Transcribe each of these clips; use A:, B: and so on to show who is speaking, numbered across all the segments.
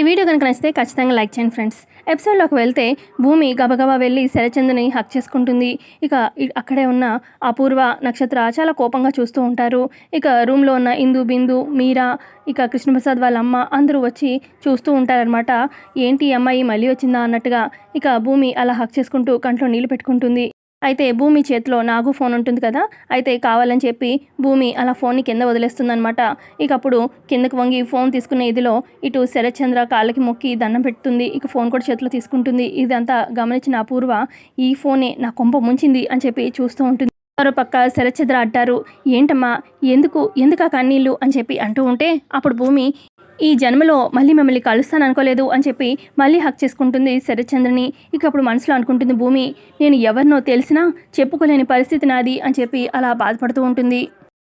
A: ఈ వీడియో కనుక నచ్చితే ఖచ్చితంగా లైక్ చేయండి ఫ్రెండ్స్. ఎపిసోడ్లోకి వెళ్తే భూమి గబగబా వెళ్ళి శరచంద్రని హక్ చేసుకుంటుంది. ఇక అక్కడే ఉన్న అపూర్వ నక్షత్ర చాలా కోపంగా చూస్తూ ఉంటారు. ఇక రూమ్లో ఉన్న ఇందు బిందు మీరా ఇక కృష్ణప్రసాద్ వాళ్ళ అమ్మ అందరూ వచ్చి చూస్తూ ఉంటారనమాట ఏంటి అమ్మాయి మళ్ళీ వచ్చిందా అన్నట్టుగా. ఇక భూమి అలా హక్ చేసుకుంటూ కంట్లో నీళ్ళు పెట్టుకుంటుంది. అయితే భూమి చేతిలో నాగు ఫోన్ ఉంటుంది కదా అయితే కావాలని చెప్పి భూమి అలా ఫోన్ని కింద వదిలేస్తుందనమాట ఇక అప్పుడు కిందకు వంగి ఫోన్ తీసుకునే ఇదిలో ఇటు శరత్చంద్ర కాళ్ళకి మొక్కి దండం పెడుతుంది ఇక ఫోన్ కూడా చేతిలో తీసుకుంటుంది. ఇదంతా గమనించిన అపూర్వ ఈ ఫోనే నా కొంప ముంచింది అని చెప్పి చూస్తూ ఉంటుంది. మరోపక్క శరత్చంద్ర అంటారు ఏంటమ్మా ఎందుకు ఎందుకు ఆ కన్నీళ్ళు అని చెప్పి అంటూ ఉంటే అప్పుడు భూమి ఈ జన్మలో మళ్ళీ మిమ్మల్ని కలుస్తాను అనుకోలేదు అని చెప్పి మళ్ళీ హక్ చేసుకుంటుంది శరత్చంద్రని. ఇక అప్పుడు మనసులో అనుకుంటుంది భూమి నేను ఎవరినో తెలిసినా చెప్పుకోలేని పరిస్థితి నాది అని చెప్పి అలా బాధపడుతూ ఉంటుంది.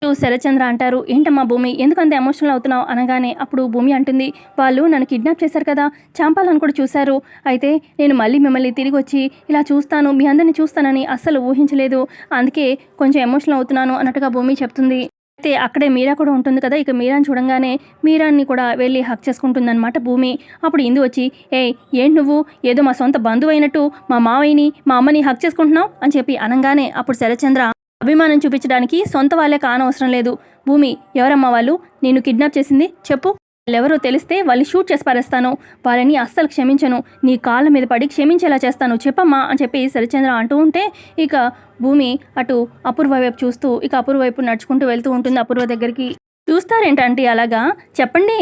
A: శరత్చంద్ర అంటారు ఏంటమ్మా భూమి ఎందుకంత ఎమోషనల్ అవుతున్నావు? అనగానే అప్పుడు భూమి అంటుంది వాళ్ళు నన్ను కిడ్నాప్ చేశారు కదా చంపాలని కూడా చూశారు. అయితే నేను మళ్ళీ మిమ్మల్ని తిరిగి వచ్చి ఇలా చూస్తాను మీ అందరిని చూస్తానని అస్సలు ఊహించలేదు. అందుకే కొంచెం ఎమోషనల్ అవుతున్నాను అన్నట్టుగా భూమి చెప్తుంది. అయితే అక్కడే మీరా కూడా ఉంటుంది కదా ఇక మీరాని చూడంగానే మీరాన్ని కూడా వెళ్ళి హక్ చేసుకుంటుందన్నమాట భూమి. అప్పుడు ఇందు వచ్చి ఏ ఏంటి నువ్వు? ఏదో మా సొంత బంధువు అయినట్టు మా మావయ్యని మా అమ్మని హక్ చేసుకుంటున్నావు? అని చెప్పి అనగానే అప్పుడు శరచంద్ర అభిమానం చూపించడానికి సొంత వాళ్ళే కానవసరం లేదు. భూమి ఎవరమ్మా వాళ్ళు? నేను కిడ్నాప్ చేసింది? చెప్పు. వాళ్ళెవరో తెలిస్తే వాళ్ళు షూట్ చేసి పారేస్తాను. వాళ్ళని అస్సలు క్షమించను. నీ కాళ్ళ మీద పడి క్షమించేలా చేస్తాను. చెప్పమ్మా అని చెప్పి శరచంద్ర అంటూ ఉంటే ఇక భూమి అటు అపూర్వ వైపు చూస్తూ ఇక అపూర్వ వైపు నడుచుకుంటూ వెళ్తూ ఉంటుంది అపూర్వ దగ్గరికి. చూస్తారేంటంటే అలాగా? చెప్పండి.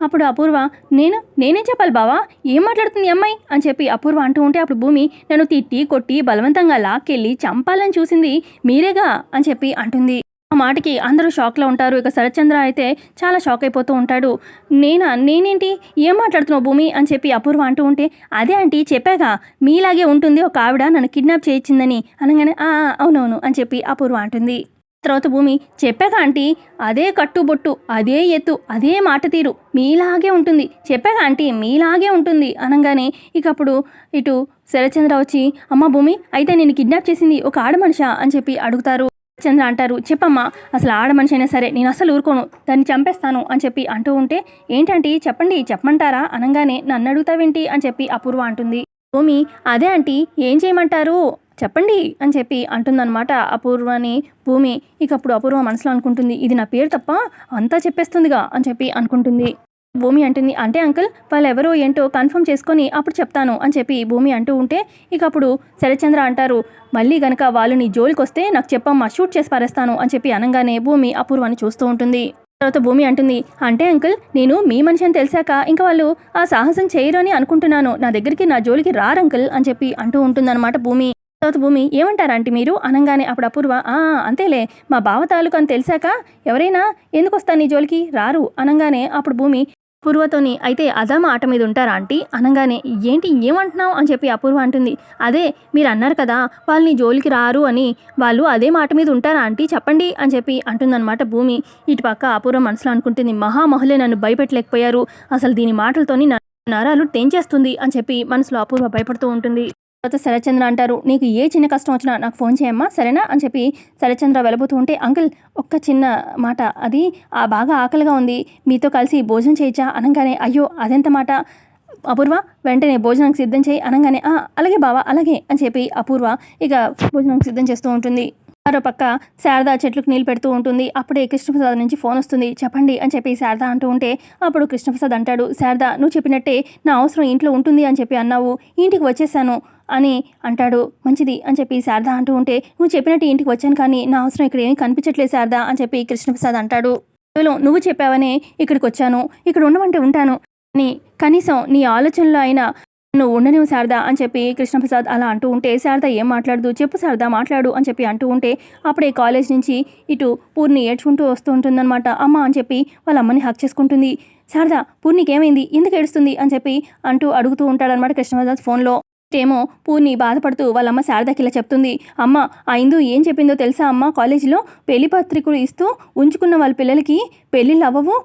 A: అప్పుడు అపూర్వ నేను నేనే చెప్పాలి బావా? ఏం మాట్లాడుతుంది అమ్మాయి? అని చెప్పి అపూర్వ అంటూ ఉంటే అప్పుడు భూమి నన్ను తిట్టి కొట్టి బలవంతంగా లాక్కెళ్ళి చంపాలని చూసింది మీరేగా? అని చెప్పి అంటుంది. ఆ మాటకి అందరూ షాక్లో ఉంటారు. ఇక శరత్చంద్ర అయితే చాలా షాక్ అయిపోతూ ఉంటాడు. నేనా? నేనేంటి? ఏం మాట్లాడుతున్నావు భూమి? అని చెప్పి అపూర్వ అంటూ ఉంటే అదే ఆంటీ చెప్పాగా. మీలాగే ఉంటుంది ఒక ఆవిడ నన్ను కిడ్నాప్ చేయించిందని. అనగానే "ఆ, అవునవును అని చెప్పి అపూర్వ అంటుంది. తర్వాత భూమి చెప్పాగా ఆంటీ అదే కట్టుబొట్టు అదే ఎత్తు అదే మాట తీరు. మీలాగే ఉంటుంది. చెప్పాగా ఆంటీ మీలాగే ఉంటుంది. అనగానే ఇక అప్పుడు ఇటు శరత్చంద్ర వచ్చి అమ్మ భూమి అయితే నేను కిడ్నాప్ చేసింది ఒక ఆడ మనిషా అని చెప్పి అడుగుతారు. చంద్ర అంటారు చెప్పమ్మా అసలు ఆడ మనిషి అయినా సరే నేను అసలు ఊరుకోను దాన్ని చంపేస్తాను అని చెప్పి అంటూ ఉంటే ఏంటంటే చెప్పండి చెప్పమంటారా? అనగానే నన్ను అడుగుతావేంటి? అని చెప్పి అపూర్వ అంటుంది. భూమి అదే ఆంటీ ఏం చేయమంటారు? చెప్పండి అని చెప్పి అంటుందన్నమాట అపూర్వని భూమి. ఇక అప్పుడు అపూర్వ మనసులో అనుకుంటుంది ఇది నా పేరు తప్ప అంతా చెప్పేస్తుందిగా అని చెప్పి అనుకుంటుంది. భూమి అంటుంది అంటే అంకుల్ వాళ్ళు ఎవరో ఏంటో కన్ఫర్మ్ చేసుకొని అప్పుడు చెప్తాను అని చెప్పి భూమి అంటూ ఉంటే ఇక అప్పుడు శరచంద్ర అంటారు మళ్ళీ గనక వాళ్ళు నీ జోలికి వస్తే నాకు చెప్పమ్మా షూట్ చేసి పారేస్తాను అని చెప్పి అనగానే భూమి అపూర్వాన్ని చూస్తూ ఉంటుంది. తర్వాత భూమి అంటుంది అంటే అంకుల్ నేను మీ మనిషి అని తెలిసాక ఇంకా వాళ్ళు ఆ సాహసం చేయరు అని అనుకుంటున్నాను. నా దగ్గరికి నా జోలికి రారు అంకుల్ అని చెప్పి అంటూ ఉంటుందన్నమాట భూమి. తర్వాత భూమి ఏమంటారంటే మీరు? అనగానే అప్పుడు అపూర్వ "ఆ, అంతేలే మా బావ తాలూకు అని తెలిసాక ఎవరైనా ఎందుకు వస్తాను నీ జోలికి? రారు అనగానే అప్పుడు భూమి పూర్వతోని అయితే అదా మాట మీద ఉంటారా ఆంటీ? అనగానే ఏంటి ఏమంటున్నావు? అని చెప్పి అపూర్వ అంటుంది అదే మీరు అన్నారు కదా వాళ్ళని జోలికి రారు అని వాళ్ళు అదే మాట మీద ఉంటారా ఆంటీ? చెప్పండి అని చెప్పి అంటుందన్నమాట భూమి. ఇటు పక్క అపూర్వ మనసులో అనుకుంటుంది మహామహులే నన్ను భయపెట్టలేకపోయారు అసలు దీని మాటలతోని నరాలు తెంచేస్తుంది అని చెప్పి మనసులో అపూర్వ భయపడుతూ ఉంటుంది. తర్వాత శరచంద్ర అంటారు నీకు ఏ చిన్న కష్టం వచ్చినా నాకు ఫోన్ చేయమ్మా సరేనా? అని చెప్పి శరచంద్ర వెళ్ళబోతూ ఉంటే అంకుల్ ఒక్క చిన్న మాట అది ఆ బాగా ఆకలిగా ఉంది మీతో కలిసి భోజనం చేయొచ్చా? అనగానే అయ్యో అదెంత మాట? అపూర్వ వెంటనే భోజనానికి సిద్ధం చేయి అనగానే అలాగే బావా అలాగే అని చెప్పి అపూర్వ ఇక భోజనానికి సిద్ధం చేస్తూ ఉంటుంది. మరో పక్క శారద చెట్లకు నీళ్ళు పెడుతూ ఉంటుంది అప్పుడే కృష్ణప్రసాద్ నుంచి ఫోన్ వస్తుంది చెప్పండి అని చెప్పి శారద అంటూ ఉంటే అప్పుడు కృష్ణప్రసాద్ అంటాడు శారద నువ్వు చెప్పినట్టే నా అవసరం ఇంట్లో ఉంటుంది అని చెప్పి అన్నావు ఇంటికి వచ్చేసాను అని అంటాడు. మంచిది అని చెప్పి శారద అంటూ ఉంటే నువ్వు చెప్పినట్టు ఇంటికి వచ్చాను కానీ నా అవసరం ఇక్కడ ఏమీ కనిపించట్లేదు శారద అని చెప్పి కృష్ణప్రసాద్ అంటాడు. కేవలం నువ్వు చెప్పావనే ఇక్కడికి వచ్చాను ఇక్కడ ఉండమంటే ఉంటాను. అని కనీసం నీ ఆలోచనలో అయినా నువ్వు ఉండనివ్వు శారదా అని చెప్పి కృష్ణప్రసాద్ అలా అంటూ ఉంటే శారద ఏం మాట్లాడదు? చెప్పు శారదా మాట్లాడు అని చెప్పి అంటూ ఉంటే అప్పుడే కాలేజ్ నుంచి ఇటు పూర్ణి ఏడ్చుకుంటూ వస్తూ ఉంటుందన్నమాట. అమ్మ అని చెప్పి వాళ్ళ అమ్మని హక్ చేసుకుంటుంది. శారదా పూర్ణికి ఏమైంది ఎందుకు ఏడుస్తుంది? అని చెప్పి అంటూ అడుగుతూ ఉంటాడనమాట కృష్ణప్రసాద్ ఫోన్లో. ఏమో పూర్ణి బాధపడుతూ వాళ్ళమ్మ శారదకి ఇలా చెప్తుంది. అమ్మ ఆ ఇందు ఏం చెప్పిందో తెలుసా అమ్మ? కాలేజీలో పెళ్ళి పత్రికలు ఇస్తూ ఉంచుకున్న వాళ్ళ పిల్లలకి పెళ్ళిళ్ళు అవ్వవు.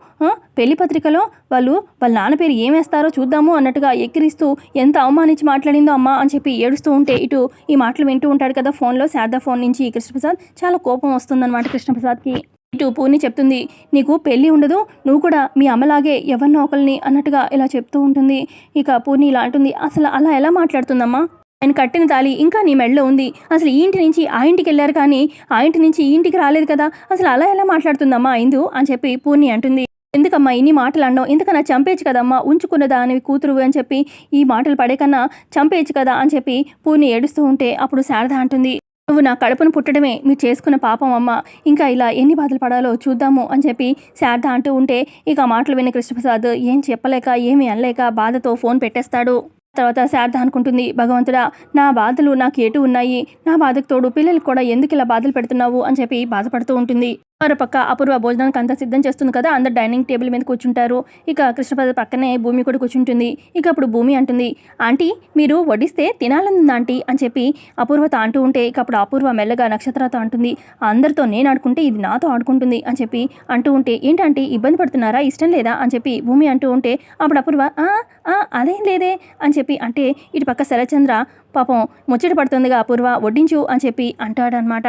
A: పెళ్ళి పత్రికలో వాళ్ళు వాళ్ళ నాన్న పేరు ఏం వేస్తారో చూద్దాము అన్నట్టుగా ఎక్కిరిస్తూ ఎంత అవమానించి మాట్లాడిందో అమ్మ అని చెప్పి ఏడుస్తూ ఉంటే ఇటు ఈ మాటలు వింటూ ఉంటాడు కదా ఫోన్లో శారద ఫోన్ నుంచి కృష్ణప్రసాద్. చాలా కోపం వస్తుందన్నమాట కృష్ణప్రసాద్కి. ఇటు పూర్ణి చెప్తుంది నీకు పెళ్ళి ఉండదు నువ్వు కూడా మీ అమ్మలాగే ఎవరినో ఒకరిని అన్నట్టుగా ఇలా చెప్తూ ఉంటుంది. ఇక పూర్ణి ఇలా అంటుంది అసలు అలా ఎలా మాట్లాడుతుందమ్మా? ఆయన కట్టిన తాళి ఇంకా నీ మెడలో ఉంది. అసలు ఈ ఇంటి నుంచి ఆ ఇంటికి వెళ్ళారు కానీ ఆ ఇంటి నుంచి ఈ ఇంటికి రాలేదు కదా. అసలు అలా ఎలా మాట్లాడుతుందమ్మా ఇందు? అని చెప్పి పూర్ణి అంటుంది. ఎందుకమ్మా ఇన్ని మాటలు అన్నావు? ఎందుకన్నా చంపేయచ్చు కదమ్మా? ఉంచుకున్నదా అని కూతురు అని చెప్పి ఈ మాటలు పడే కన్నా చంపేయచ్చు కదా అని చెప్పి పూర్ణి ఏడుస్తూ ఉంటే అప్పుడు శారద అంటుంది. నువ్వు నా కడుపును పుట్టడమే మీరు చేసుకున్న పాపం అమ్మ. ఇంకా ఇలా ఎన్ని బాధలు పడాలో చూద్దాము అని చెప్పి శారద అంటూ ఉంటే ఇక మాటలు విన్న కృష్ణప్రసాద్ ఏం చెప్పలేక ఏమీ అనలేక బాధతో ఫోన్ పెట్టేస్తాడు. తర్వాత శారద అనుకుంటుంది భగవంతుడా నా బాధలు నాకు ఎటు ఉన్నాయి? నా బాధకు తోడు పిల్లలకు కూడా ఎందుకు ఇలా బాధలు పెడుతున్నావు? అని చెప్పి బాధపడుతూ ఉంటుంది. మరోపక్క అపూర్వ భోజనానికి అంతా సిద్ధం చేస్తుంది కదా అందరు డైనింగ్ టేబుల్ మీద కూర్చుంటారు. ఇక కృష్ణపద పక్కనే భూమి కూడా కూర్చుంటుంది. ఇక అప్పుడు భూమి అంటుంది ఆంటీ మీరు వడ్డిస్తే తినాలనుంది ఆంటీ? అని చెప్పి అపూర్వత అంటూ ఉంటే ఇక అప్పుడు అపూర్వ మెల్లగా నక్షత్రతో అంటుంది అందరితో నేను ఆడుకుంటే ఇది నాతో ఆడుకుంటుంది అని చెప్పి అంటూ ఉంటే ఏంటంటే ఇబ్బంది పడుతున్నారా? ఇష్టం లేదా? అని చెప్పి భూమి అంటూ ఉంటే అప్పుడు అపూర్వ ఆ, అదేం లేదే అని చెప్పి అంటే ఇటు పక్క శరచంద్ర పాపం ముచ్చట పడుతుందిగా అపూర్వ వడ్డించు అని చెప్పి అంటాడనమాట.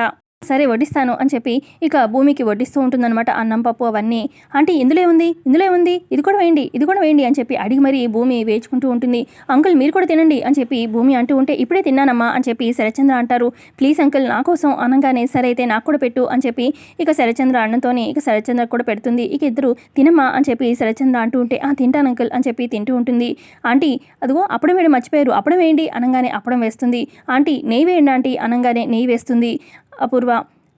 A: సరే వడ్డిస్తాను అని చెప్పి ఇక భూమికి వడ్డిస్తూ ఉంటుందన్నమాట అన్నం పప్పు అవన్నీ. అంటే ఇందులో ఉంది ఇందులో ఉంది ఇది కూడా వేయండి ఇది కూడా వేయండి అని చెప్పి అడిగి మరీ భూమి వేచుకుంటూ ఉంటుంది. అంకుల్ మీరు కూడా తినండి అని చెప్పి భూమి అంటూ ఉంటే ఇప్పుడే తిన్నానమ్మా అని చెప్పి శరచంద్ర అంటారు. ప్లీజ్ అంకుల్ నా కోసం అనగానే సరే అయితే నాకు కూడా పెట్టు అని చెప్పి ఇక శరచంద్ర అన్నంతోనే ఇక శరచంద్ర కూడా పెడుతుంది. ఇక ఇద్దరు తినమ్మా అని చెప్పి శరచంద్ర అంటూ ఉంటే ఆ తింటాను అంకుల్ అని చెప్పి తింటూ ఉంటుంది. ఆంటీ అదిగో అప్పుడే వేడి మర్చిపోయారు అప్పుడే వేయండి అనగానే అప్పడం వేస్తుంది. ఆంటీ నెయ్యి వేయండి ఆంటీ అనగానే నెయ్యి వేస్తుంది. అపూర్వ.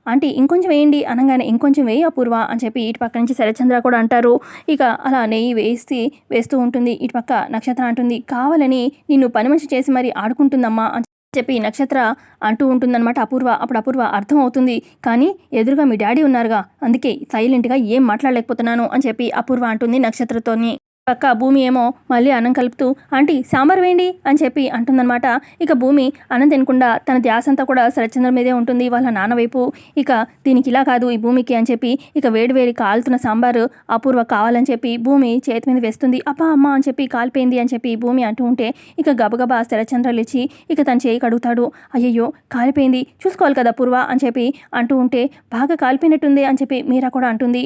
A: అంటే ఇంకొంచెం వేయండి అనగానే ఇంకొంచెం వేయి అపూర్వ అని చెప్పి ఇటు పక్క నుంచి శరచంద్ర కూడా అంటారు. ఇక అలా నెయ్యి వేసి వేస్తూ ఉంటుంది. ఇటు పక్క నక్షత్ర అంటుంది. కావాలని నిన్ను పని మనిషి చేసి మరి ఆడుకుంటుందమ్మా అని చెప్పి నక్షత్ర అంటూ ఉంటుందన్నమాట అపూర్వ. అప్పుడు అపూర్వ అర్థం అవుతుంది. కానీ ఎదురుగా మీ డాడీ ఉన్నారుగా. అందుకే సైలెంట్గా ఏం మాట్లాడలేకపోతున్నాను అని చెప్పి అపూర్వ అంటుంది నక్షత్రతోని. పక్క భూమి ఏమో మళ్ళీ అన్నం కలుపుతూ ఆంటీ సాంబార్ వేయండి అని చెప్పి అంటుందన్నమాట. ఇక భూమి అన్నం తినకుండా తన ధ్యాస అంతా కూడా శరచంద్ర మీదే ఉంటుంది వాళ్ళ నాన్న వైపు. ఇక దీనికి ఇలా కాదు ఈ భూమికి అని చెప్పి ఇక వేడివేడి కాలుతున్న సాంబారు అపూర్వ కావాలని చెప్పి భూమి చేతి మీద వేస్తుంది. అప్పా అమ్మ అని చెప్పి కాలిపోయింది అని చెప్పి భూమి అంటూ ఉంటే ఇక గబగబా శరచంద్ర లేచి ఇక తన చేయి కడుగుతాడు. అయ్యయ్యో కాలిపోయింది చూసుకోవాలి కదా పూర్వ అని చెప్పి అంటూ ఉంటే బాగా కాలిపోయినట్టుంది అని చెప్పి మీరా కూడా అంటుంది.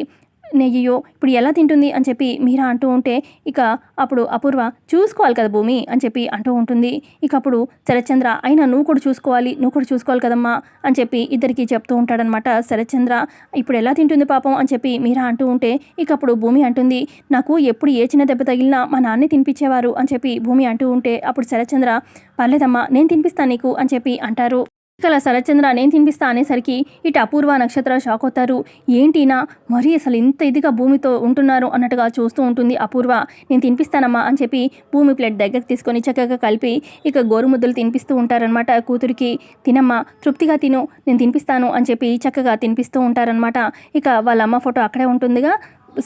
A: నెయ్యో ఇప్పుడు ఎలా తింటుంది అని చెప్పి మీరా అంటూ ఉంటే ఇక అప్పుడు అపూర్వ చూసుకోవాలి కదా భూమి అని చెప్పి అంటూ ఉంటుంది. ఇక అప్పుడు శరత్చంద్ర అయినా నువ్వు కూడా చూసుకోవాలి నువ్వు కూడా చూసుకోవాలి కదమ్మా అని చెప్పి ఇద్దరికి చెప్తూ ఉంటాడనమాట శరత్చంద్ర. ఇప్పుడు ఎలా తింటుంది పాపం అని చెప్పి మీరా అంటూ ఉంటే ఇక అప్పుడు భూమి అంటుంది నాకు ఎప్పుడు ఏ చిన్న దెబ్బ తగిలినా మా నాన్నే తినిపించేవారు అని చెప్పి భూమి అంటూ ఉంటే అప్పుడు శరత్చంద్ర పర్లేదమ్మా నేను తినిపిస్తాను నీకు అని చెప్పి అంటారు. ఇక అలా శరత్చంద్ర నేను తినిపిస్తా అనేసరికి ఇటు అపూర్వ నక్షత్ర షాక్ అవుతారు. ఏంటినా మరీ అసలు ఇంత ఇదిగా భూమితో ఉంటున్నారు అన్నట్టుగా చూస్తూ ఉంటుంది అపూర్వ. నేను తినిపిస్తానమ్మా అని చెప్పి భూమి ప్లేట్ దగ్గరికి తీసుకొని చక్కగా కలిపి ఇక గోరుముద్దలు తినిపిస్తూ ఉంటారనమాట కూతురికి. తినమ్మా తృప్తిగా తిను నేను తినిపిస్తాను అని చెప్పి చక్కగా తినిపిస్తూ ఉంటారనమాట ఇక వాళ్ళ అమ్మ ఫోటో అక్కడే ఉంటుందిగా.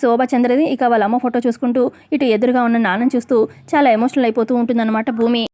A: శోభచంద్రది ఇక వాళ్ళ అమ్మ ఫోటో చూసుకుంటూ ఇటు ఎదురుగా ఉన్న నాన్నని చూస్తూ చాలా ఎమోషనల్ అయిపోతూ ఉంటుందన్నమాట భూమి.